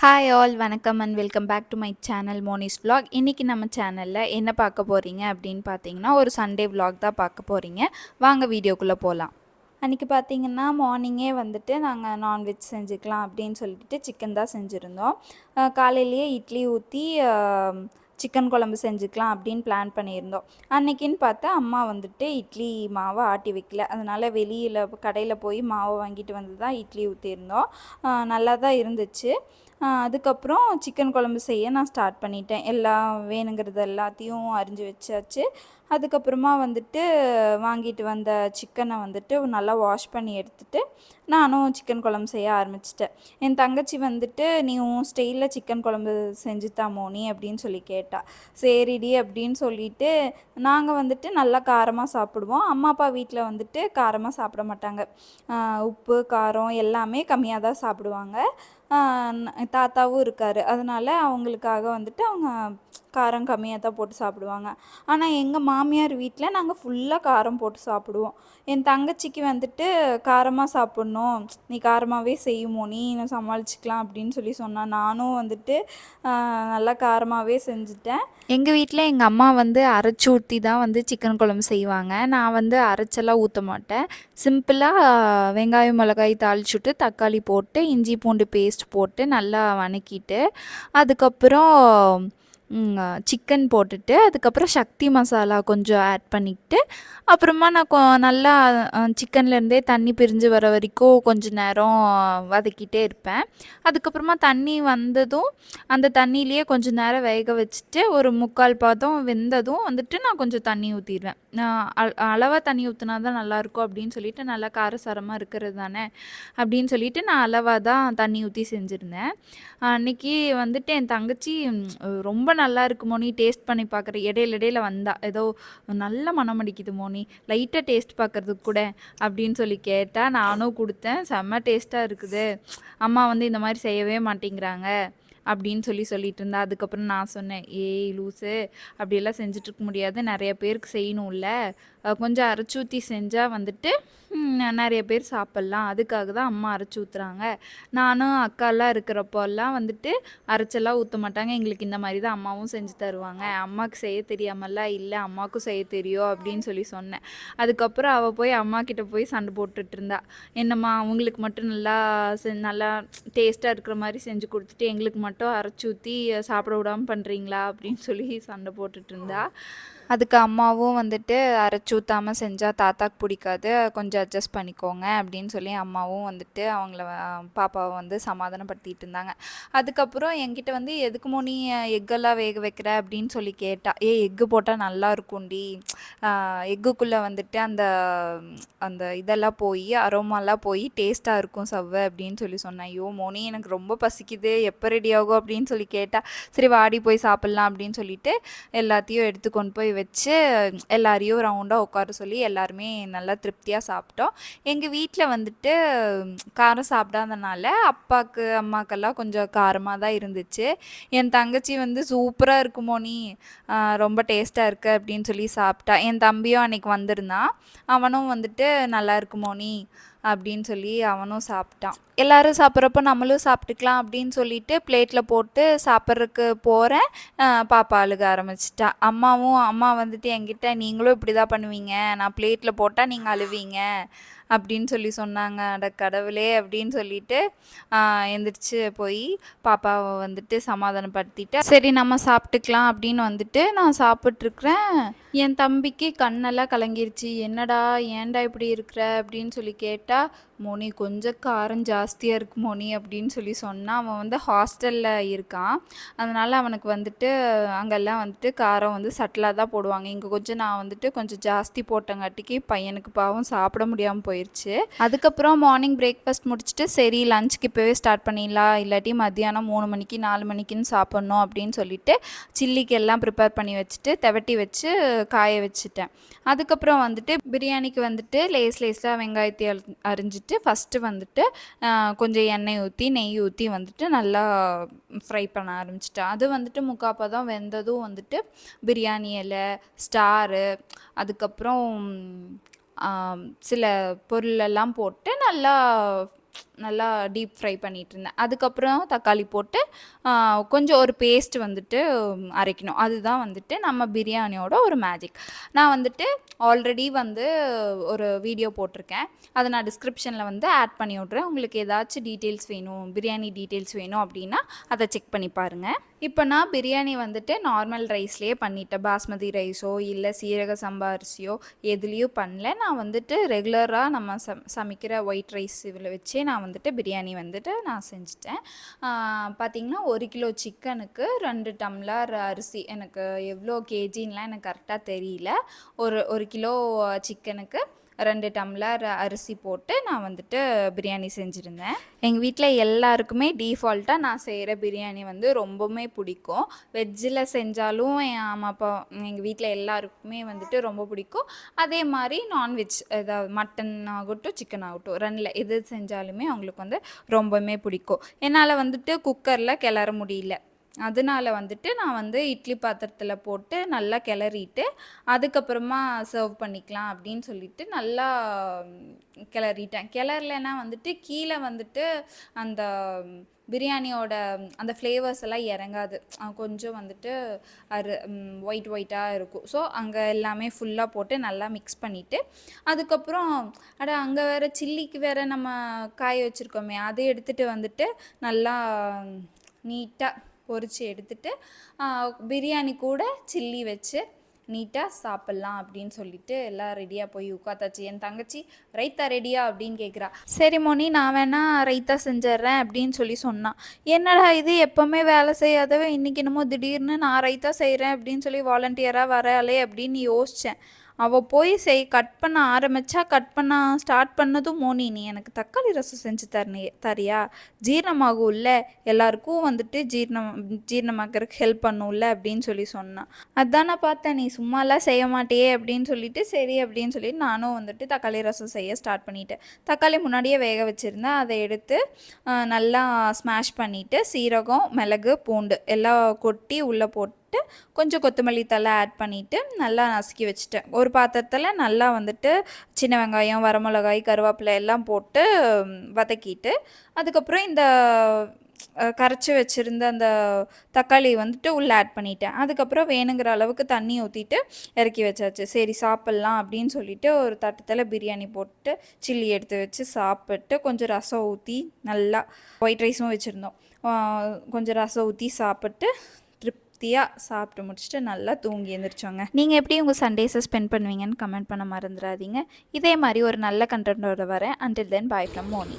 Hi all வணக்கம் and welcome back to my channel Monis vlog. இன்றைக்கி நம்ம சேனலில் என்ன பார்க்க போகிறீங்க அப்படின்னு பார்த்தீங்கன்னா ஒரு சண்டே விலாக் தான் பார்க்க போகிறீங்க வாங்க வீடியோக்குள்ளே போகலாம் அன்றைக்கி பார்த்தீங்கன்னா மார்னிங்கே வந்துட்டு நாங்கள் நான்வெஜ் செஞ்சுக்கலாம் அப்படின்னு சொல்லிட்டு சிக்கன் தான் செஞ்சுருந்தோம். காலையிலேயே இட்லி ஊற்றி சிக்கன் குழம்பு செஞ்சுக்கலாம் அப்படின்னு பிளான் பண்ணியிருந்தோம். அன்றைக்கின்னு பார்த்தா அம்மா வந்துட்டு இட்லி மாவை ஆட்டி வைக்கல. அதனால் வெளியில் கடையில் போய் மாவை வாங்கிட்டு வந்து தான் இட்லி ஊற்றியிருந்தோம் நல்லா தான் இருந்துச்சு. அதுக்கப்புறம் சிக்கன் குழம்பு செய்ய நான் ஸ்டார்ட் பண்ணிட்டேன். எல்லாம் வேணுங்கிறது எல்லாத்தையும் அரிஞ்சு வச்சாச்சு. அதுக்கப்புறமா வந்துட்டு வாங்கிட்டு வந்த சிக்கனை வந்துட்டு நல்லா வாஷ் பண்ணி எடுத்துட்டு நானும் சிக்கன் குழம்பு செய்ய ஆரம்பிச்சிட்டேன். என் தங்கச்சி வந்துட்டு நீ உன் ஸ்டைலில் சிக்கன் குழம்பு செஞ்சுத்தா மோனி? அப்படின்னு சொல்லி கேட்டா. சரிடி அப்படின்னு சொல்லிட்டு நாங்கள் வந்துட்டு நல்லா காரமாக சாப்பிடுவோம். அம்மா அப்பா வீட்டில் வந்துட்டு காரமாக சாப்பிட மாட்டாங்க. உப்பு காரம் எல்லாமே கம்மியாக தான் சாப்பிடுவாங்க. தாத்தாவும் இருக்கார். அதனால அவங்களுக்காக வந்துட்டு அவங்க காரம் கம்மியாக தான் போட்டு சாப்பிடுவாங்க. ஆனால் எங்கள் மாமியார் வீட்டில் நாங்கள் ஃபுல்லாக காரம் போட்டு சாப்பிடுவோம். என் தங்கச்சிக்கு வந்துட்டு காரமாக சாப்பிட்ணும். நீ காரமாகவே செய்யுமோ? நீ இன்னும் சமாளிச்சுக்கலாம் அப்படின்னு சொல்லி சொன்னால் நானும் வந்துட்டு நல்லா காரமாகவே செஞ்சுட்டேன். எங்கள் வீட்டில் எங்கள் அம்மா வந்து அரைச்சி ஊற்றி தான் வந்து சிக்கன் குழம்பு செய்வாங்க. நான் வந்து அரைச்செல்லாம் ஊற்ற மாட்டேன். சிம்பிளாக வெங்காயம் மிளகாய் தாளிச்சுட்டு தக்காளி போட்டு இஞ்சி பூண்டு பேஸ்ட் போட்டு நல்லா வணக்கிட்டு அதுக்கப்புறம் சிக்கன் போட்டுட்டு அதுக்கப்புறம் சக்தி மசாலா கொஞ்சம் ஆட் பண்ணிக்கிட்டு அப்புறமா நான் கொ நல்லா சிக்கன்லேருந்தே தண்ணி பிரிஞ்சு வர வரைக்கும் கொஞ்ச நேரம் வதக்கிட்டே இருப்பேன். அதுக்கப்புறமா தண்ணி வந்ததும் அந்த தண்ணியிலேயே கொஞ்சம் நேரம் வேக வச்சுட்டு ஒரு முக்கால் பாதம் வெந்ததும் வந்துட்டு நான் கொஞ்சம் தண்ணி ஊற்றிடுவேன் அளவாக தண்ணி ஊற்றினா தான் நல்லாயிருக்கும் அப்படின்னு சொல்லிட்டு நல்லா காரசாரமாக இருக்கிறது தானே அப்படின்னு சொல்லிட்டு நான் அளவாக தான் தண்ணி ஊற்றி செஞ்சுருந்தேன். அன்னைக்கு வந்துட்டு என் தங்கச்சி ரொம்ப நல்லா இருக்கு மோனி டேஸ்ட் பண்ணி பார்க்குற இடையில இடையில வந்தா. ஏதோ நல்ல மனம் அடிக்குது மோனி லைட்டாக டேஸ்ட் பார்க்கறதுக்கு கூட அப்படின்னு சொல்லி கேட்டால் நானும் கொடுத்தேன். செம்ம டேஸ்ட்டாக இருக்குது. அம்மா வந்து இந்த மாதிரி செய்யவே மாட்டேங்கிறாங்க. அப்படின்னு சொல்லி சொல்லிட்டு இருந்தா. அதுக்கப்புறம் நான் சொன்னேன் ஏய் லூசு அப்படியெல்லாம் செஞ்சுட்டு இருக்க முடியாது. நிறைய பேருக்கு செய்யணும்ல. கொஞ்சம் அரைச்சி ஊற்றி செஞ்சால் வந்துட்டு நிறைய பேர் சாப்பிட்லாம். அதுக்காக தான் அம்மா அரைச்சி ஊற்றுறாங்க நானும் அக்காலாம் இருக்கிறப்போல்லாம் வந்துட்டு அரைச்செல்லாம் ஊற்ற மாட்டாங்க. எங்களுக்கு இந்த மாதிரி தான் அம்மாவும் செஞ்சு தருவாங்க. அம்மாவுக்கு செய்ய தெரியாமல்லாம் இல்லை. அம்மாவுக்கும் செய்ய தெரியும் அப்படின்னு சொல்லி சொன்னேன். அதுக்கப்புறம் அவள் போய் அம்மா கிட்ட போய் சண்டை போட்டுட்டு இருந்தா. என்னம்மா அவங்களுக்கு மட்டும் நல்லா செ- நல்லா டேஸ்ட்டாக இருக்கிற மாதிரி செஞ்சு கொடுத்துட்டு எங்களுக்கு மட்டும் மட்டும் அரைச்சி ஊற்றி சாப்பிட விடாமல் பண்ணுறீங்களா அப்படின்னு சொல்லி சண்டை போட்டுட்டு இருந்தா. அதுக்கு அம்மாவும் வந்துட்டு அரைச்சி ஊற்றாமல் செஞ்சால் தாத்தாக்கு பிடிக்காது கொஞ்சம் அட்ஜஸ்ட் பண்ணிக்கோங்க அப்படின்னு சொல்லி அம்மாவும் வந்துட்டு அவங்கள பாப்பாவை வந்து சமாதானப்படுத்திட்டு இருந்தாங்க. அதுக்கப்புறம் என்கிட்ட வந்து எதுக்கு மோனி எக்கெல்லாம் வேக வைக்கிற? அப்படின்னு சொல்லி கேட்டா ஏ எக்கு போட்டால் நல்லா இருக்கும்டி. எக்குக்குள்ளே வந்துட்டு அந்த அந்த இதெல்லாம் போய் அரோமாலாம் போய் டேஸ்ட்டாக இருக்கும் சவ்வை அப்படின்னு சொல்லி சொன்னேன். ஐயோ மோனி எனக்கு ரொம்ப பசிக்குது. எப்போ ரெடி ஆகும் அப்படின்னு சொல்லி கேட்டால் சரி வாடி போய் சாப்பிட்லாம். அப்படின்னு சொல்லிட்டு எல்லாத்தையும் எடுத்து கொண்டு போய் வச்சு எல்லாரையும் ரவுண்டாக உட்கார சொல்லி எல்லாருமே நல்லா திருப்தியாக சாப்பிட்டோம். எங்கள் வீட்டில் வந்துட்டு காரம் சாப்பிடாதனால அப்பாவுக்கு அம்மாக்கெல்லாம் கொஞ்சம் காரமாக தான் இருந்துச்சு. என் தங்கச்சி வந்து சூப்பராக இருக்குமோ நீ ரொம்ப டேஸ்ட்டாக இருக்கு அப்படின்னு சொல்லி சாப்பிட்டா. என் தம்பியும் அன்னைக்கு வந்திருந்தான். அவனும் வந்துட்டு நல்லா இருக்குமோ நீ அப்படின்னு சொல்லி அவனும் சாப்பிட்டான். எல்லாரும் சாப்பிட்றப்ப நம்மளும் சாப்பிட்டுக்கலாம் அப்படின்னு சொல்லிட்டு பிளேட்டில் போட்டு சாப்பிட்றதுக்கு போகிறேன் பாப்பா அழுக ஆரம்பிச்சிட்டா. அம்மாவும் அம்மா வந்துட்டு என்கிட்ட நீங்களும் இப்படி தான் பண்ணுவீங்க. நான் பிளேட்டில் போட்டால் நீங்கள் அழுவீங்க. அப்படின்னு சொல்லி சொன்னாங்க. அட கடவுளே அப்படின்னு சொல்லிட்டு எந்திரிச்சு போய் பாப்பாவை வந்துட்டு சமாதானப்படுத்திட்டு. சரி நம்ம சாப்பிட்டுக்கலாம் அப்படின்னு வந்துட்டு நான் சாப்பிட்ருக்குறேன் என் தம்பிக்கு கண்ணெல்லாம் கலங்கிருச்சு. என்னடா ஏன்டா இப்படி இருக்கிற? அப்படின்னு சொல்லி கேட்டா மோனி கொஞ்சம் காரம் ஜாஸ்தியாக இருக்கு மோனி அப்படின்னு சொல்லி சொன்னால் அவன் வந்து ஹாஸ்டலில் இருக்கான். அதனால் அவனுக்கு வந்துட்டு அங்கெல்லாம் வந்துட்டு காரம் வந்து சட்டிலாக தான் போடுவாங்க. இங்கே கொஞ்சம் நான் வந்துட்டு கொஞ்சம் ஜாஸ்தி போட்டங்காட்டிக்கு பையனுக்கு பாவம் சாப்பிட முடியாமல் போயிடுச்சு அதுக்கப்புறம் மார்னிங் பிரேக்ஃபாஸ்ட் முடிச்சுட்டு சரி லஞ்சுக்கு இப்போவே ஸ்டார்ட் பண்ணிடலாம். இல்லாட்டி மத்தியானம் மூணு மணிக்கு நாலு மணிக்குன்னு சாப்பிட்ணும் அப்படின்னு சொல்லிட்டு சில்லிக்கு எல்லாம் ப்ரிப்பேர் பண்ணி வச்சுட்டு தவட்டி வச்சு காய வச்சுட்டேன். அதுக்கப்புறம் வந்துட்டு பிரியாணிக்கு வந்துட்டு லேஸ் லேஸாக வெங்காயத்தை அரி- அரிஞ்சிட்டு ஃபஸ்ட்டு வந்துட்டு கொஞ்சம் எண்ணெய் ஊற்றி நெய் ஊற்றி வந்துட்டு நல்லா ஃப்ரை பண்ண ஆரம்பிச்சிட்டேன். அது வந்துட்டு தான் வெந்ததும் வந்துட்டு பிரியாணி இலை ஸ்டாரு அதுக்கப்புறம் சில பொருளெல்லாம் போட்டு நல்லா நல்லா டீப் ஃப்ரை பண்ணிட்டு இருந்தேன் அதுக்கப்புறம் தக்காளி போட்டு கொஞ்சம் ஒரு பேஸ்ட் வந்துட்டு அரைக்கணும். அதுதான் வந்துட்டு நம்ம பிரியாணியோட ஒரு மேஜிக் நான் வந்துட்டு ஆல்ரெடி வந்து ஒரு வீடியோ போட்டிருக்கேன். அதை நான் டிஸ்கிரிப்ஷனில் வந்து ஆட் பண்ணி விட்றேன். உங்களுக்கு ஏதாச்சும் டீட்டெயில்ஸ் வேணும் பிரியாணி டீட்டெயில்ஸ் வேணும் அப்படின்னா அதை செக் பண்ணி பாருங்கள் இப்போ நான் பிரியாணி வந்துட்டு நார்மல் ரைஸ்லேயே பண்ணிட்டேன் பாஸ்மதி ரைஸோ இல்லை சீரக சம்பா அரிசியோ எதுலேயும் பண்ணல. நான் வந்துட்டு ரெகுலராக நம்ம சமைக்கிற ஒயிட் ரைஸ் இதில் வச்சே நான் வந்துட்டு பிரியாணி வந்துட்டு நான் செஞ்சுட்டேன். பார்த்திங்கன்னா ஒரு கிலோ சிக்கனுக்கு ரெண்டு டம்ளர் அரிசி. எனக்கு எவ்வளோ கேஜின்லாம் எனக்கு கரெக்டாக தெரியல. ஒரு ஒரு கிலோ சிக்கனுக்கு ரெண்டு டம்ளர் அரிசி போட்டு நான் வந்துட்டு பிரியாணி செஞ்சுருந்தேன். எங்கள் வீட்டில் எல்லாருக்குமே டீஃபால்ட்டாக நான் செய்கிற பிரியாணி வந்து ரொம்பவுமே பிடிக்கும். வெஜ்ஜில் செஞ்சாலும் என் அம்மா அப்பா எங்கள் வீட்டில் எல்லாருக்குமே வந்துட்டு ரொம்ப பிடிக்கும். அதே மாதிரி நான்வெஜ் ஏதாவது மட்டன் ஆகட்டும் சிக்கன் ஆகட்டும் ரெண்டில் எது செஞ்சாலுமே அவங்களுக்கு வந்து ரொம்பவுமே பிடிக்கும். என்னால் வந்துட்டு குக்கரில் கிளற முடியல. அதனால வந்துட்டு நான் வந்து இட்லி பாத்திரத்தில் போட்டு நல்லா கிளறிட்டு அதுக்கப்புறமா சர்வ் பண்ணிக்கலாம் அப்படின்னு சொல்லிட்டு நல்லா கிளறிட்டேன். கிளறலைன்னா வந்துட்டு கீழே வந்துட்டு அந்த பிரியாணியோட அந்த ஃப்ளேவர்ஸ் எல்லாம் இறங்காது. கொஞ்சம் வந்துட்டு அரு ஒயிட் ஒயிட்டாக இருக்கும். ஸோ அங்கே எல்லாமே ஃபுல்லாக போட்டு நல்லா மிக்ஸ் பண்ணிவிட்டு அதுக்கப்புறம் அட அங்கே வேறு சில்லிக்கு வேறு நம்ம காய வச்சுருக்கோமே அதை எடுத்துகிட்டு வந்துட்டு நல்லா நீட்டாக பொறிச்சு எடுத்துட்டு பிரியாணி கூட சில்லி வச்சு நீட்டாக சாப்பிட்லாம் அப்படின்னு சொல்லிட்டு எல்லாம் ரெடியாக போய் உட்காத்தாச்சு என் தங்கச்சி ரைத்தா ரெடியா அப்படின்னு கேட்குறா சரி மோனி நான் வேணா ரைத்தா செஞ்சிட்றேன் அப்படின்னு சொல்லி சொன்னான் என்னடா இது? எப்போவுமே வேலை செய்யாதவ இன்னைக்கு என்னமோ திடீர்னு நான் ரைத்தா செய்கிறேன் அப்படின்னு சொல்லி வாலண்டியராக வராளே அப்படின்னு யோசித்தேன் அவள் போய் செய் கட் பண்ண ஆரம்பித்தா கட் பண்ண ஸ்டார்ட் பண்ணதும் மோனி நீ எனக்கு தக்காளி ரசம் செஞ்சு தரணி தரியா? ஜீரணமாகும்ல? எல்லாருக்கும் வந்துட்டு ஜீரணம் ஜீரணமாக்கிறதுக்கு ஹெல்ப் பண்ணும்ல? அப்படின்னு சொல்லி சொன்னான் அதான் நான் பார்த்தேன் நீ சும்மாலாம் செய்ய மாட்டேயே? அப்படின்னு சொல்லிட்டு சரி அப்படின்னு சொல்லி நானும் வந்துட்டு தக்காளி ரசம் செய்ய ஸ்டார்ட் பண்ணிட்டேன். தக்காளி முன்னாடியே வேக வச்சுருந்தேன் அதை எடுத்து நல்லா ஸ்மாஷ் பண்ணிவிட்டு சீரகம் மிளகு பூண்டு எல்லாம் கொட்டி உள்ளே போட்டு கொஞ்சம் கொத்தமல்லி தழை ஆட் பண்ணிவிட்டு நல்லா நசுக்கி வச்சுட்டேன் ஒரு பாத்திரத்தில் நல்லா வந்துட்டு சின்ன வெங்காயம் வரமிளகாய் கருவேப்பிலை எல்லாம் போட்டு வதக்கிட்டு அதுக்கப்புறம் இந்த கரைச்சி வச்சுருந்த அந்த தக்காளி வந்துட்டு உள்ளே ஆட் பண்ணிட்டேன். அதுக்கப்புறம் வேணுங்கிற அளவுக்கு தண்ணி ஊற்றிட்டு இறக்கி வச்சாச்சு. சரி சாப்பிட்லாம் அப்படின்னு சொல்லிட்டு ஒரு தட்டத்தில் பிரியாணி போட்டு சில்லி எடுத்து வச்சு சாப்பிட்டு கொஞ்சம் ரசம் ஊற்றி நல்லா ஒயிட் ரைஸும் வச்சுருந்தோம். கொஞ்சம் ரசம் ஊற்றி சாப்பிட்டு திருப்தியாக சாப்பிட்டு முடிச்சுட்டு நல்லா தூங்கி எழுந்திரிச்சோங்க நீங்கள் எப்படி உங்கள் சண்டேஸை ஸ்பெண்ட் பண்ணுவீங்கன்னு கமெண்ட் பண்ண மறந்துடாதீங்க. இதே மாதிரி ஒரு நல்ல கண்டென்ட்டோட வரேன். Until then bye from Moni